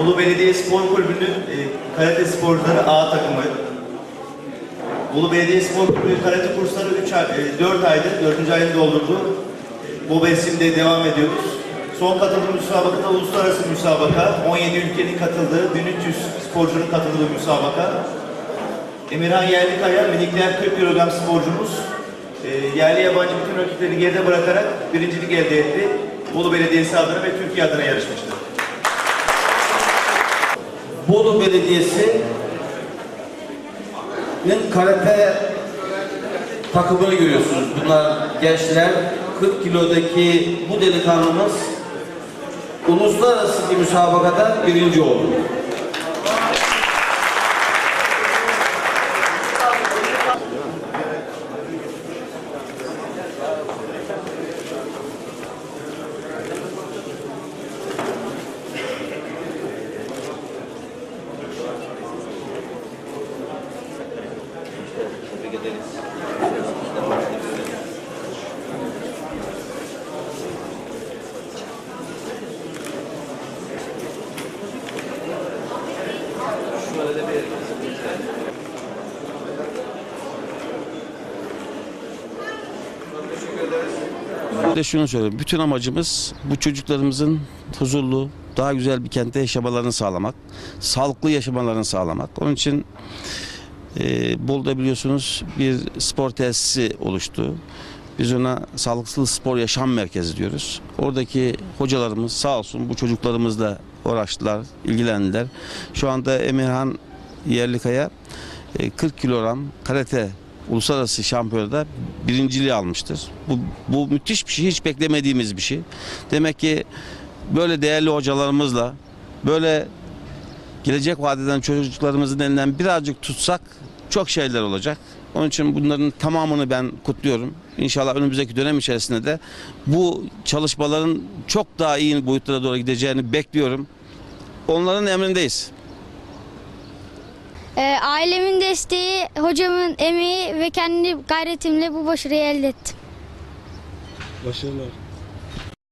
Bolu Belediye Spor Kulübü'nün e, karate sporcuları A takımı. Bolu Belediye Spor Kulübü karate kursları 3 ay, 4 aydır, 4. ayını doldurdu. E, Bu mevsimde devam ediyoruz. Son katıldığım müsabakada uluslararası müsabaka. 17 ülkenin katıldığı, 1300 sporcunun katıldığı müsabaka. Emirhan Yerlikaya, minikler 40 kilogram sporcumuz. E, yerli yabancı bütün rakipleri geride bırakarak birincilik elde etti. Bolu Belediyesi adına ve Türkiye adına yarışmıştır. Bolu Belediyesi'nin karate takımını görüyorsunuz. Bunlar gençler. 40 kilodaki bu delikanlımız uluslararası bir müsabakada birinci oldu. Bir de şunu söyleyeyim. Bütün amacımız bu çocuklarımızın huzurlu, daha güzel bir kentte yaşamalarını sağlamak. Sağlıklı yaşamalarını sağlamak. Onun için e, Bolu'da biliyorsunuz bir spor tesisi oluştu. Biz ona sağlıklı spor yaşam merkezi diyoruz. Oradaki hocalarımız sağ olsun bu çocuklarımızla uğraştılar, ilgilendiler. Şu anda Emirhan Yerlikaya e, 40 kilogram karate uluslararası şampiyonada birinciliği almıştır. Bu, bu müthiş bir şey, hiç beklemediğimiz bir şey. Demek ki böyle değerli hocalarımızla, böyle gelecek vadeden çocuklarımızın elinden birazcık tutsak çok şeyler olacak. Onun için bunların tamamını ben kutluyorum. İnşallah önümüzdeki dönem içerisinde de bu çalışmaların çok daha iyi boyutlara doğru gideceğini bekliyorum. Onların emrindeyiz. Ee, ailemin desteği, hocamın emeği ve kendi gayretimle bu başarıyı elde ettim. Başarılar.